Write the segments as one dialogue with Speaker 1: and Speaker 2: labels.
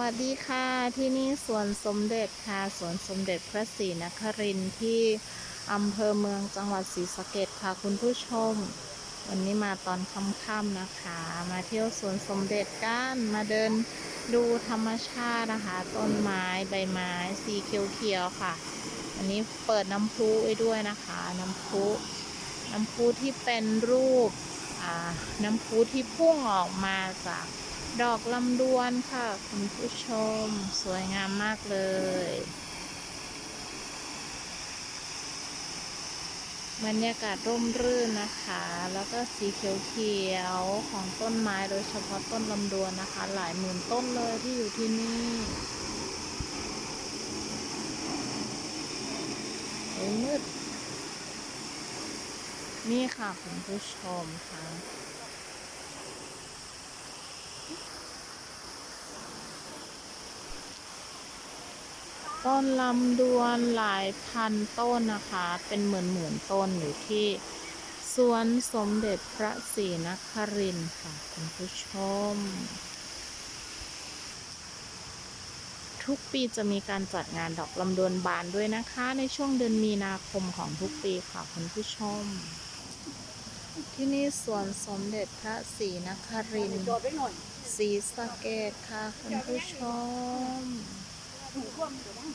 Speaker 1: วัสดีค่ะ ที่นี่สวนสมเด็จค่ะสวนสมเด็จพระศรีนครินทร์ที่อำเภอเมืองจังหวัดศรีสะเกษค่ะคุณผู้ชม วันนี้มาตอนค่ำๆนะคะ มาเที่ยวสวนสมเด็จกันมาเดินดูธรรมชาตินะคะ ต้นไม้ใบไม้สีเขียวๆค่ะ อันนี้เปิดน้ำพุไว้ด้วยนะคะ น้ำพุน้ำพุที่เป็นรูปน้ำพุที่พุ่งออกมาจาก ดอกลำดวนค่ะ คุณผู้ชมสวยงามมากเลย บรรยากาศร่มรื่นนะคะ แล้วก็สีเขียวๆของต้นไม้โดยเฉพาะต้นลำดวนนะคะ หลายหมื่นต้นเลยที่อยู่ที่นี่โอ้ยมืดนี่ค่ะคุณผู้ชมค่ะ ต้นลำดวนหลายพันต้นนะคะ เป็นหมื่นหมื่นๆต้นอยู่ที่สวนสมเด็จพระศรีนครินทร์ค่ะคุณผู้ชม ทุกปีจะมีการจัดงานดอกลำดวนบานด้วยนะคะ ในช่วงเดือนมีนาคมของทุกปีค่ะคุณผู้ชม ที่นี่สวนสมเด็จพระศรีนครินทร์ศรีสะเกดค่ะคุณผู้ชม
Speaker 2: ถูกท่วมอยู่บ้าง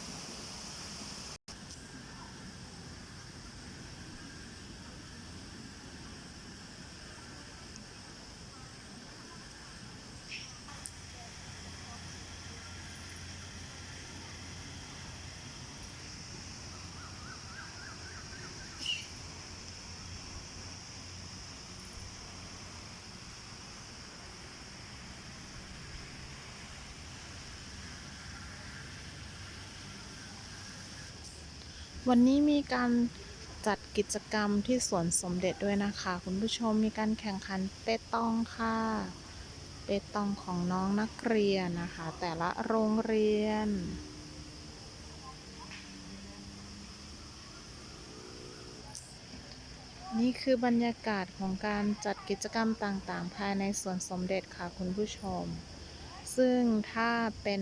Speaker 1: วันนี้มีการจัดกิจกรรมที่สวนสมเด็จด้วยนะคะ คุณผู้ชมมีการแข่งขันเปตองค่ะ เปตองของน้องนักเรียนนะคะ แต่ละโรงเรียน นี่คือบรรยากาศของการจัดกิจกรรมต่างๆ ภายในสวนสมเด็จค่ะคุณผู้ชม ซึ่งถ้าเป็น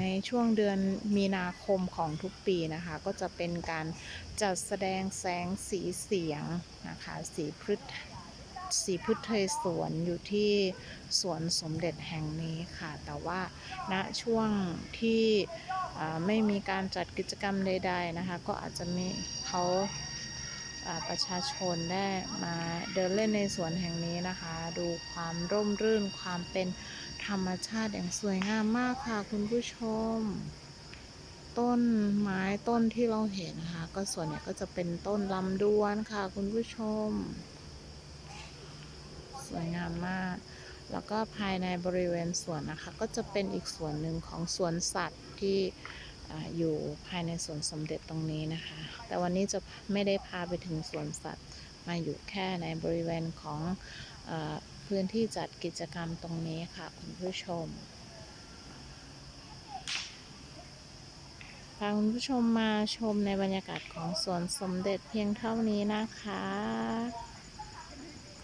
Speaker 1: ในช่วงเดือนมีนาคมของทุกปีนะคะ ก็จะเป็นการจัดแสดงแสงสีเสียงนะคะสีพฤษสีพุทธสวนอยู่ที่สวนสมเด็จแห่งนี้ค่ะ แต่ว่าณช่วงที่ไม่มีการจัดกิจกรรมใด ๆนะคะ ก็อาจจะมีเขาประชาชนได้มาเดินเล่นในสวนแห่งนี้นะคะ ดูความร่มรื่นความเป็น รรมชาติอย่างสวยงามมากค่ะคุณผู้ชม ต้นไม้ต้นที่เราเห็นนะคะก็ส่วนใหญ่ก็จะเป็นต้นลำดวนค่ะคุณผู้ชม สวยงามมาก แล้วก็ภายในบริเวณสวนนะคะ ก็จะเป็นอีกส่วนหนึ่งของสวนสัตว์ที่ออยู่ภายในสวนสมเด็จตรงนี้นะคะ แต่วันนี้จะไม่ได้พาไปถึงสวนสัตว์ มาอยู่แค่ในบริเวณของ พื้นที่จัดกิจกรรมตรงนี้ค่ะคุณผู้ชมพาคุณผู้ชมมาชมในบรรยากาศของสวนสมเด็จเพียงเท่านี้นะคะ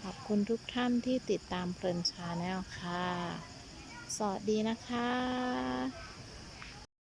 Speaker 1: ขอบคุณทุกท่านที่ติดตามเพลินชาแนลค่ะ สวัสดีนะคะ